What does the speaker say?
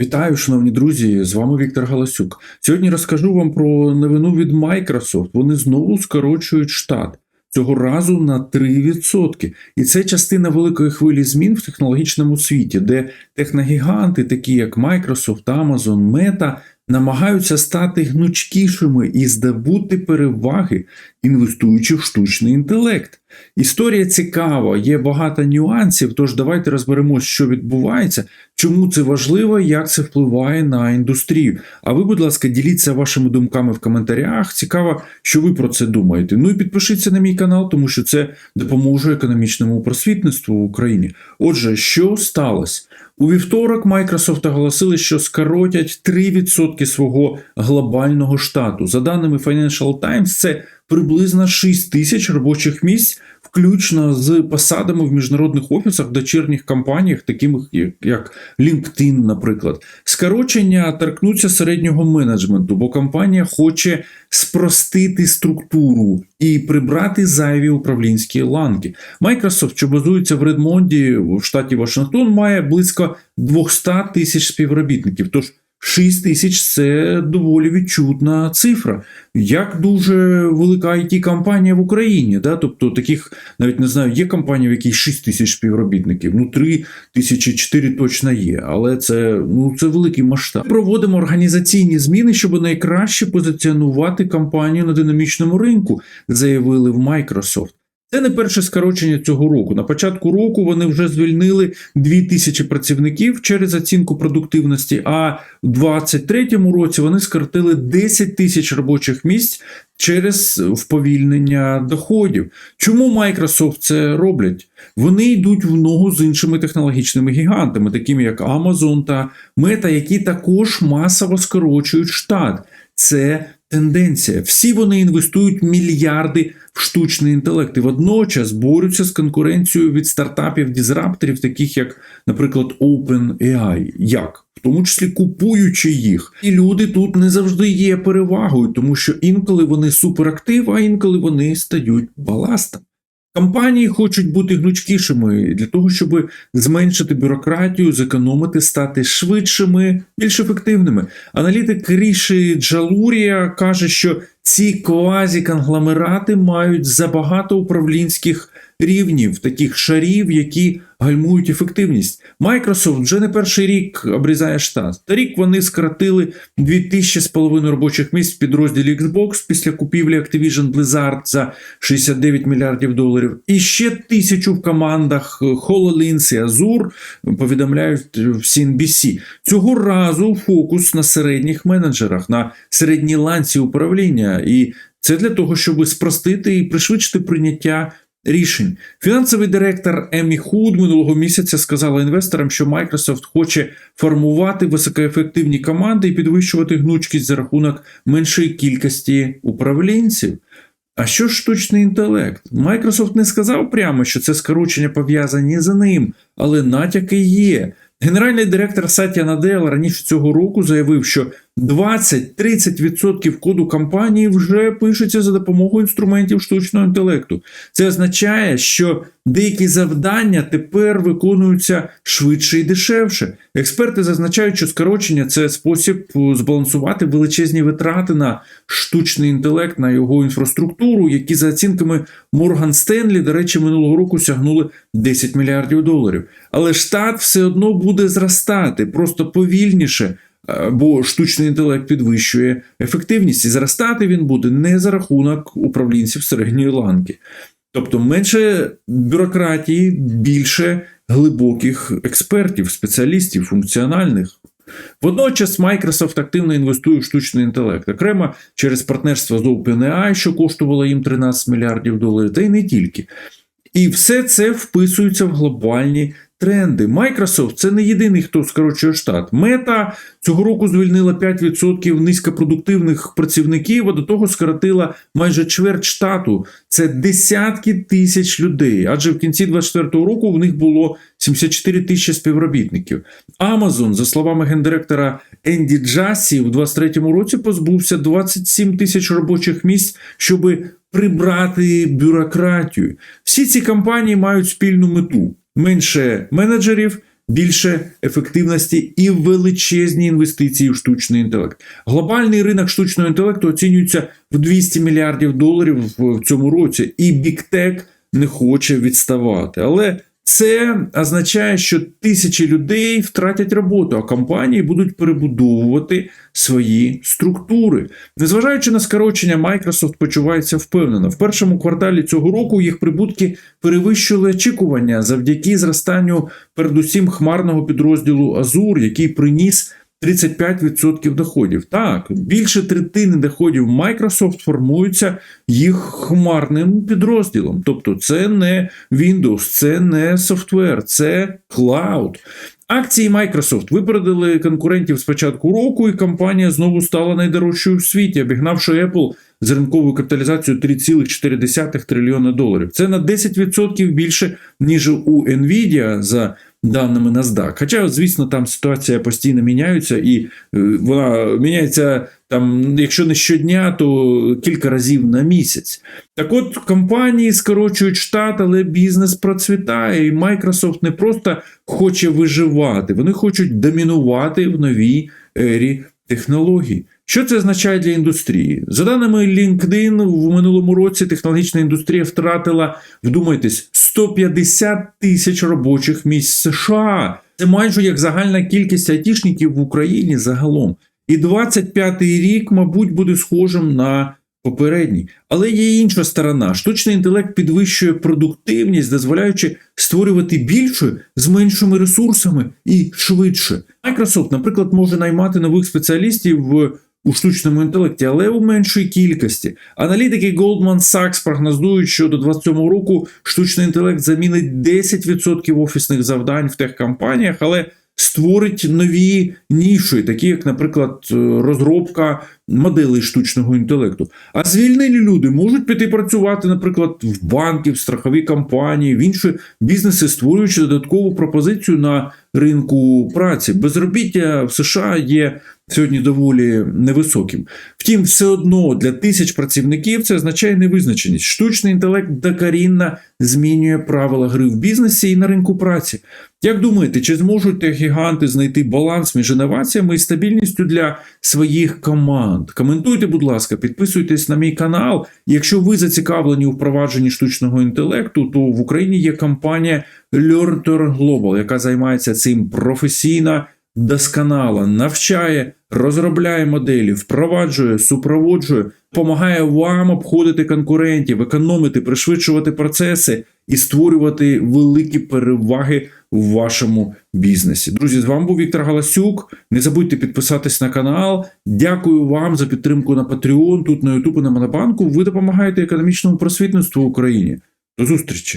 Вітаю, шановні друзі! З вами Віктор Галасюк. Сьогодні розкажу вам про новину від Microsoft. Вони знову скорочують штат. Цього разу на 3%. І це частина великої хвилі змін в технологічному світі, де техногіганти, такі як Microsoft, Amazon, Meta, намагаються стати гнучкішими і здобути переваги, інвестуючи в штучний інтелект. Історія цікава, є багато нюансів, тож давайте розберемось, що відбувається, чому це важливо, як це впливає на індустрію. А ви, будь ласка, діліться вашими думками в коментарях. Цікаво, що ви про це думаєте. Ну і підпишіться на мій канал, тому що це допоможе економічному просвітництву в Україні. Отже, що сталося? У вівторок Microsoft оголосили, що скоротять 3% свого глобального штату. За даними Financial Times, це приблизно 6 тисяч робочих місць, включно з посадами в міжнародних офісах, дочірніх компаніях, таких як LinkedIn, наприклад. Скорочення торкнуться середнього менеджменту, бо компанія хоче спростити структуру і прибрати зайві управлінські ланки. Microsoft, що базується в Редмонді в штаті Вашингтон, має близько 200 тисяч співробітників. Тож 6 тисяч це доволі відчутна цифра. Як дуже велика it компанія в Україні. Да? Тобто таких, навіть не знаю, є компанії, в якій 6 тисяч співробітників. Ну, 3 тисячі 4 точно є, але це, ну, це великий масштаб. Проводимо організаційні зміни, щоб найкраще позиціонувати компанію на динамічному ринку, заявили в Microsoft. Це не перше скорочення цього року. На початку року вони вже звільнили 2000 працівників через оцінку продуктивності. А у 2023 році вони скоротили 10 тисяч робочих місць через вповільнення доходів. Чому Microsoft це роблять? Вони йдуть в ногу з іншими технологічними гігантами, такими як Amazon та Meta, які також масово скорочують штат. Це тенденція. Всі вони інвестують мільярди в штучний інтелект і водночас борються з конкуренцією від стартапів дізрапторів, таких як, наприклад, OpenAI. Як? В тому числі купуючи їх. І люди тут не завжди є перевагою, тому що інколи вони суперактив, а інколи вони стають баластом. Компанії хочуть бути гнучкішими для того, щоб зменшити бюрократію, зекономити, стати швидшими, більш ефективними. Аналітик Ріші Джалурія каже, що ці квазі-конгломерати мають забагато управлінських рівнів, таких шарів, які гальмують ефективність. Microsoft вже не перший рік обрізає штат. Торік вони скоротили 2000 з половиною робочих місць в підрозділі Xbox після купівлі Activision Blizzard за 69 мільярдів доларів. І ще тисячу в командах HoloLens і Azure повідомляють в CNBC. Цього разу фокус на середніх менеджерах, на середній ланці управління. І це для того, щоб спростити і пришвидшити прийняття рішень. Фінансовий директор Емі Худ минулого місяця сказала інвесторам, що Microsoft хоче формувати високоефективні команди і підвищувати гнучкість за рахунок меншої кількості управлінців. А що ж штучний інтелект? Microsoft не сказав прямо, що це скорочення пов'язані з ним, але натяки є. Генеральний директор Сатя Надел раніше цього року заявив, що 20-30% коду компанії вже пишеться за допомогою інструментів штучного інтелекту. Це означає, що деякі завдання тепер виконуються швидше і дешевше. Експерти зазначають, що скорочення це спосіб збалансувати величезні витрати на штучний інтелект, на його інфраструктуру, які за оцінками Морган Стенлі, до речі, минулого року сягнули 10 мільярдів доларів. Але штат все одно буде зростати просто повільніше. Бо штучний інтелект підвищує ефективність і зростати він буде не за рахунок управлінців середньої ланки. Тобто менше бюрократії, більше глибоких експертів, спеціалістів, функціональних. Водночас Microsoft активно інвестує в штучний інтелект, окремо через партнерство з OpenAI, що коштувало їм 13 мільярдів доларів, та й не тільки. І все це вписується в глобальні тренди. Microsoft це не єдиний, хто скорочує штат. Мета цього року звільнила 5% низькопродуктивних працівників, а до того скоротила майже чверть штату. Це десятки тисяч людей. Адже в кінці 2024 року в них було 74 тисячі співробітників. Amazon, за словами гендиректора Енді Джасі, у 2023 році позбувся 27 тисяч робочих місць, щоб прибрати бюрократію. Всі ці компанії мають спільну мету менше менеджерів, більше ефективності і величезні інвестиції в штучний інтелект. Глобальний ринок штучного інтелекту оцінюється в 200 мільярдів доларів в цьому році, і біктек не хоче відставати. Але це означає, що тисячі людей втратять роботу, а компанії будуть перебудовувати свої структури. Незважаючи на скорочення, Microsoft почувається впевнено. В першому кварталі цього року їх прибутки перевищили очікування завдяки зростанню, передусім, хмарного підрозділу Азур, який приніс 35% доходів. Так, більше третини доходів Microsoft формуються їх хмарним підрозділом. Тобто, це не Windows, це не софтвер, це клауд. Акції Microsoft випередили конкурентів з початку року, і компанія знову стала найдорожчою в світі, обігнавши Apple з ринковою капіталізацією 3,4 трильйона доларів. Це на 10% більше, ніж у Nvidia за даними NASDAQ. Хоча, звісно, там ситуація постійно міняється, і е, вона міняється там, якщо не щодня, то кілька разів на місяць. Так от компанії скорочують штат, але бізнес процвітає, і Microsoft не просто хоче виживати, вони хочуть домінувати в новій ері технологій. Що це означає для індустрії? За даними LinkedIn, в минулому році технологічна індустрія втратила, вдумайтесь, 150 тисяч робочих місць США. Це майже як загальна кількість айтішників в Україні загалом. І 25-й рік, мабуть, буде схожим на попередній. Але є інша сторона. Штучний інтелект підвищує продуктивність, дозволяючи створювати більше з меншими ресурсами і швидше. Microsoft, наприклад, може наймати нових спеціалістів в у штучному інтелекті, але у меншій кількості. Аналітики Goldman Sachs прогнозують, що до 2027 року штучний інтелект замінить 10% офісних завдань в техкомпаніях, але створить нові ніші, такі як, наприклад, розробка моделей штучного інтелекту. А звільнені люди можуть піти працювати, наприклад, в банки, в страхові компанії, в інші бізнеси, створюючи додаткову пропозицію на ринку праці. Безробіття в США є сьогодні доволі невисоким. Втім, все одно для тисяч працівників це означає невизначеність. Штучний інтелект докорінно змінює правила гри в бізнесі і на ринку праці. Як думаєте, чи зможуть гіганти знайти баланс між інноваціями і стабільністю для своїх команд? Коментуйте, будь ласка, підписуйтесь на мій канал. Якщо ви зацікавлені у впровадженні штучного інтелекту, то в Україні є компанія LearnTor Global, яка займається цим професійно, досконало, навчає, розробляє моделі, впроваджує, супроводжує, допомагає вам обходити конкурентів, економити, пришвидшувати процеси і створювати великі переваги в вашому бізнесі. Друзі, з вами був Віктор Галасюк. Не забудьте підписатись на канал. Дякую вам за підтримку на Patreon, тут на YouTube і на Монобанку. Ви допомагаєте економічному просвітництву в Україні. До зустрічі!